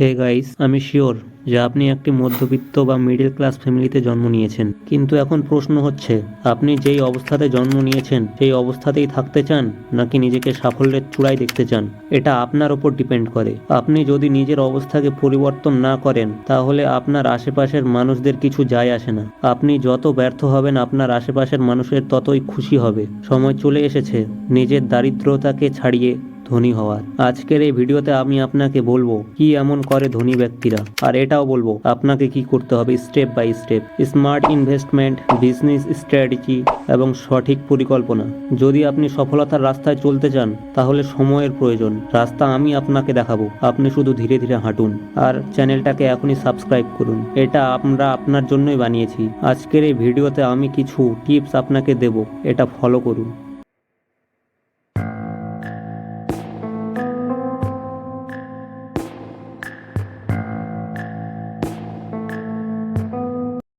Hey guys, আমি sure যে আপনি একটি মধ্যবিত্ত বা মিডল ক্লাস ফ্যামিলিতে জন্ম নিয়েছেন। কিন্তু এখন প্রশ্ন হচ্ছে, আপনি যেই অবস্থাতে জন্ম নিয়েছেন, সেই অবস্থাতেই থাকতে চান নাকি নিজেকে সাফল্যের চূড়ায় দেখতে চান? এটা আপনার ওপর ডিপেন্ড করে। আপনি যদি নিজের অবস্থাকে পরিবর্তন না করেন, তাহলে আপনার আশেপাশের মানুষদের কিছু যায় আসে না। আপনি যত ব্যর্থ হবেন, আপনার আশেপাশের মানুষের ততই খুশি হবে। সময় চলে এসেছে, নিজের দারিদ্রতাকে ছাড়িয়ে ধনী হওয়ার। আজকের এই ভিডিওতে আমি আপনাকে বলব কি এমন করে ধনী ব্যক্তিরা। আর এটাও বলব, আপনাকে কি করতে হবে step by step. Smart investment, business strategy এবং সঠিক পরিকল্পনা। যদি আপনি সফলতার রাস্তায় চলতে চান, তাহলে সময়ের প্রয়োজন। রাস্তা আমি আপনাকে দেখাবো। আপনি শুধু ধীরে ধীরে হাঁটুন। আর চ্যানেলটাকে এখনই সাবস্ক্রাইব করুন। এটা আমরা আপনার জন্যই বানিয়েছি। আজকের এই ভিডিওতে আমি কিছু টিপস আপনাকে দেব। এটা ফলো করুন।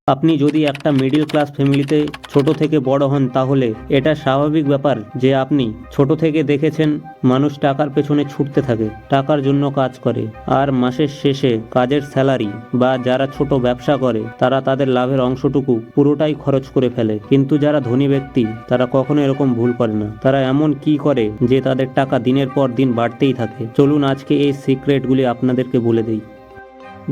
আপনি যদি একটা মিডল ক্লাস ফ্যামিলিতে ছোট থেকে বড় হন, তাহলে এটা স্বাভাবিক ব্যাপার যে আপনি ছোট থেকে দেখেছেন মানুষ টাকার পেছনে ছুটতে থাকে, টাকার জন্য কাজ করে। আর মাসের শেষে কাজের স্যালারি বা যারা ছোট ব্যবসা করে, তারা তাদের লাভের অংশটুকু পুরোটাই খরচ করে ফেলে। কিন্তু যারা ধনী ব্যক্তি, তারা কখনো এরকম ভুল করে না। তারা এমন কি করে যে তাদের টাকা দিনের পর দিন বাড়তেই থাকে? চলুন আজকে এই সিক্রেটগুলি আপনাদেরকে বলে দিই।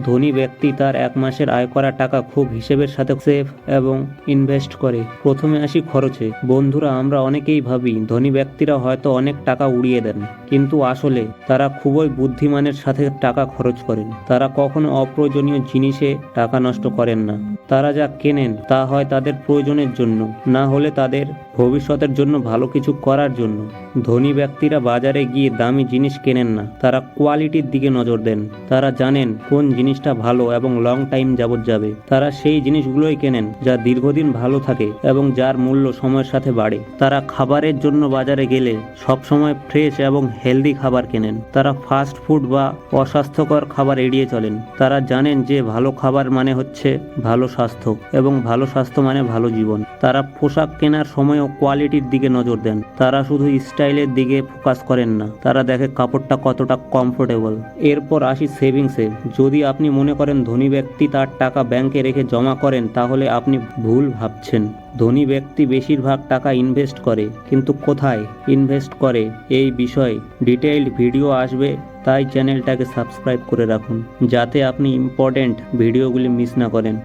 ধনী ব্যক্তি তার এক মাসের আয় করা টাকা খুব হিসেবের সাথে সেভ এবং ইনভেস্ট করে। প্রথমে আসি খরচে। বন্ধুরা, আমরা অনেকেই ভাবি, ধনী ব্যক্তিরা হয়তো অনেক টাকা উড়িয়ে দেন। কিন্তু আসলে তারা খুবই বুদ্ধিমানের সাথে টাকা খরচ করেন। তারা কখনো অপ্রয়োজনীয় জিনিসে টাকা নষ্ট করেন না। তারা যা কেনেন, তা হয় তাদের প্রয়োজনের জন্য, না হলে তাদের ভবিষ্যতের জন্য ভালো কিছু করার জন্য। ধনী ব্যক্তিরা বাজারে গিয়ে দামি জিনিস কেনেন না। তারা কোয়ালিটির দিকে নজর দেন। তারা জানেন কোন জিনিসটা ভালো এবং লং টাইম যাবত যাবে। তারা সেই জিনিসগুলোই কেনেন, যা দীর্ঘদিন ভালো থাকে এবং যার মূল্য সময়ের সাথে বাড়ে। তারা খাবারের জন্য বাজারে গেলে সবসময় ফ্রেশ এবং হেলদি খাবার কেনেন। তারা ফাস্ট ফুড বা অস্বাস্থ্যকর খাবার এড়িয়ে চলেন। তারা জানেন যে ভালো খাবার মানে হচ্ছে ভালো স্বাস্থ্য এবং ভালো স্বাস্থ্য মানে ভালো জীবন। তারা পোশাক কেনার সময়ও কোয়ালিটির দিকে নজর দেন। তারা শুধু স্টাইলের দিকে ফোকাস করেন না। তারা দেখে কাপড়টা কতটা কমফোর্টেবল এরপর আসি সেভিংসে যদি আপনি মনে করেন ধনী ব্যক্তি তার টাকা ব্যাংকে রেখে জমা করেন, তাহলে আপনি ভুল ভাবছেন। ধনী ব্যক্তি বেশিরভাগ টাকা ইনভেস্ট করে, কিন্তু কোথায় ইনভেস্ট করে? এই বিষয়ে ডিটেইলড ভিডিও আসবে, তাই চ্যানেলটাকে সাবস্ক্রাইব করে রাখুন, যাতে আপনি ইম্পর্ট্যান্ট ভিডিওগুলি মিস না করেন।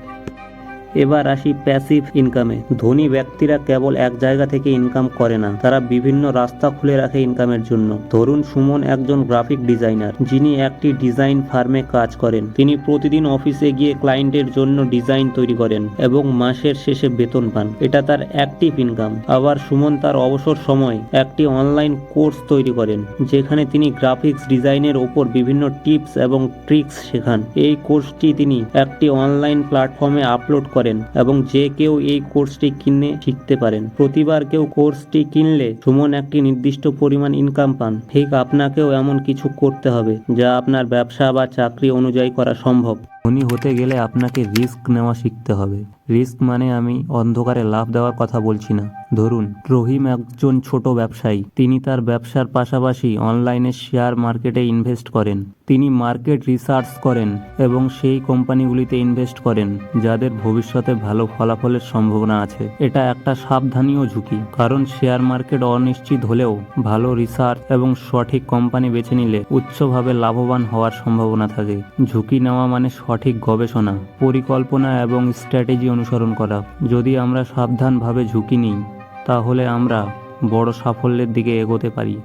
এবার আসি প্যাসিভ ইনকামে ধনী ব্যক্তিরা কেবল এক জায়গা থেকে ইনকাম করে না, তারা বিভিন্ন রাস্তা খুলে রাখে ইনকামের জন্য। ধরুন, সুমন একজন গ্রাফিক ডিজাইনার যিনি একটি ডিজাইন ফার্মে কাজ করেন। তিনি প্রতিদিন অফিসে গিয়ে ক্লায়েন্টের জন্য ডিজাইন তৈরি করেন এবং মাসের শেষে বেতন পান। এটা তার অ্যাক্টিভ ইনকাম আবার সুমন তার অবসর সময় একটি অনলাইন কোর্স তৈরি করেন, যেখানে তিনি গ্রাফিক্স ডিজাইনের ওপর বিভিন্ন টিপস এবং ট্রিক্স শেখান। এই কোর্সটি তিনি একটি অনলাইন প্ল্যাটফর্মে আপলোড করেন। এবং যে কেউ এই কোর্সটি কিনে শিখতে পারেন। প্রতিবার কেউ কোর্সটি কিনলে সুমন একটি নির্দিষ্ট পরিমাণ ইনকাম পান। ঠিক আপনাকেও এমন কিছু করতে হবে যা আপনার ব্যবসা বা চাকরি অনুযায়ী করা সম্ভব। ধনী হতে গেলে আপনাকে রিস্ক নেওয়া শিখতে হবে। রিস্ক মানে আমি অন্ধকারে লাভ দেওয়ার কথা বলছি না। ধরুন, রহিম একজন ছোট ব্যবসায়ী। তিনি তার ব্যবসার পাশাপাশি অনলাইনে শেয়ার মার্কেটে ইনভেস্ট করেন। তিনি মার্কেট রিসার্চ করেন এবং সেই কোম্পানিগুলিতে ইনভেস্ট করেন, যাদের ভবিষ্যতে ভালো ফলাফলের সম্ভাবনা আছে। এটা একটা সাবধানীয় ঝুঁকি, কারণ শেয়ার মার্কেট অনিশ্চিত হলেও ভালো রিসার্চ এবং সঠিক কোম্পানি বেছে নিলে উচ্চভাবে লাভবান হওয়ার সম্ভাবনা থাকে। ঝুঁকি নেওয়া মানে সঠিক গবেষণা, পরিকল্পনা এবং স্ট্র্যাটেজি অনুসরণ করা। যদি আমরা সাবধানভাবে ঝুঁকি নিই, তাহলে আমরা বড় সাফল্যের দিকে এগোতে পারি।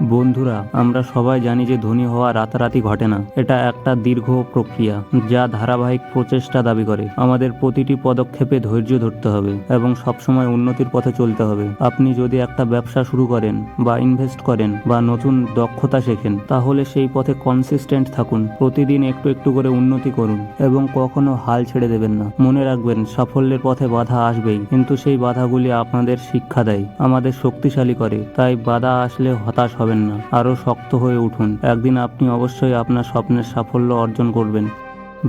বন্ধুরা, আমরা সবাই জানি যে ধনী হওয়া রাতারাতি ঘটে না। এটা একটা দীর্ঘ প্রক্রিয়া যা ধারাবাহিক প্রচেষ্টা দাবি করে। আমাদের প্রতিটি পদক্ষেপে ধৈর্য ধরতে হবে এবং সবসময় উন্নতির পথে চলতে হবে। আপনি যদি একটা ব্যবসা শুরু করেন বা ইনভেস্ট করেন বা নতুন দক্ষতা শেখেন, তাহলে সেই পথে কনসিস্টেন্ট থাকুন। প্রতিদিন একটু একটু করে উন্নতি করুন এবং কখনো হাল ছেড়ে দেবেন না। মনে রাখবেন, সাফল্যের পথে বাধা আসবেই, কিন্তু সেই বাধাগুলি আপনাদের শিক্ষা দেয়, আমাদের শক্তিশালী করে। তাই বাধা আসলে হতাশ হবেন না। আরও শক্ত হয়ে উঠুন। একদিন আপনি অবশ্যই আপনার স্বপ্নের সাফল্য অর্জন করবেন।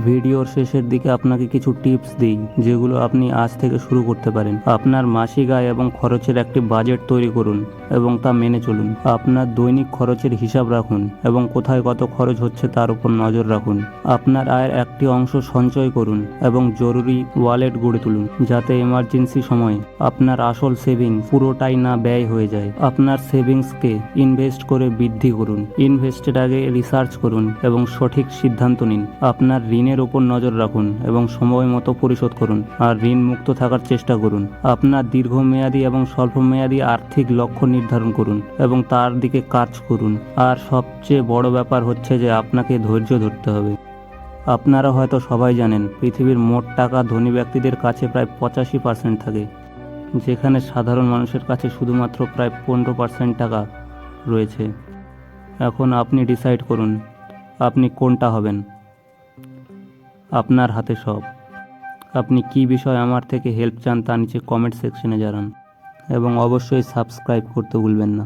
ভিডিওর শেষের দিকে আপনাকে কিছু টিপস দিই, যেগুলো আপনি আজ থেকে শুরু করতে পারেন। আপনার মাসিক আয় এবং খরচের একটি বাজেট তৈরি করুন। এবং তা মেনে চলুন। আপনার দৈনিক খরচের হিসাব রাখুন এবং কোথায় কত খরচ হচ্ছে তার উপর নজর রাখুন। আপনার আয়ের একটি অংশ সঞ্চয় করুন এবং জরুরি ওয়ালেট গড়ে তুলুন, যাতে এমার্জেন্সি সময়ে আপনার আসল সেভিংস পুরোটাই না ব্যয় হয়ে যায়। আপনার সেভিংসকে ইনভেস্ট করে বৃদ্ধি করুন ইনভেস্টের আগে রিসার্চ করুন এবং সঠিক সিদ্ধান্ত নিন। আপনার ঋণের ওপর নজর রাখুন এবং সময় মতো পরিশোধ করুন আর ঋণ মুক্ত থাকার চেষ্টা করুন। আপনার দীর্ঘমেয়াদী এবং স্বল্পমেয়াদী আর্থিক লক্ষ্য নির্ধারণ করুন এবং তার দিকে কাজ করুন। আর সবচেয়ে বড় ব্যাপার হচ্ছে যে আপনাকে ধৈর্য ধরতে হবে। আপনারা হয়তো সবাই জানেন, পৃথিবীর মোট টাকা ধনী ব্যক্তিদের কাছে প্রায় পঁচাশি পার্সেন্ট থাকে, যেখানে সাধারণ মানুষের কাছে শুধুমাত্র প্রায় পনেরো পার্সেন্ট টাকা রয়েছে। এখন আপনি ডিসাইড করুন, আপনি কোনটা হবেন। আপনার হাতে সব। আপনি কি বিষয় আমার থেকে হেল্প চান তা নিচে কমেন্ট সেকশনে জানান। এবং অবশ্যই সাবস্ক্রাইব করতে ভুলবেন না।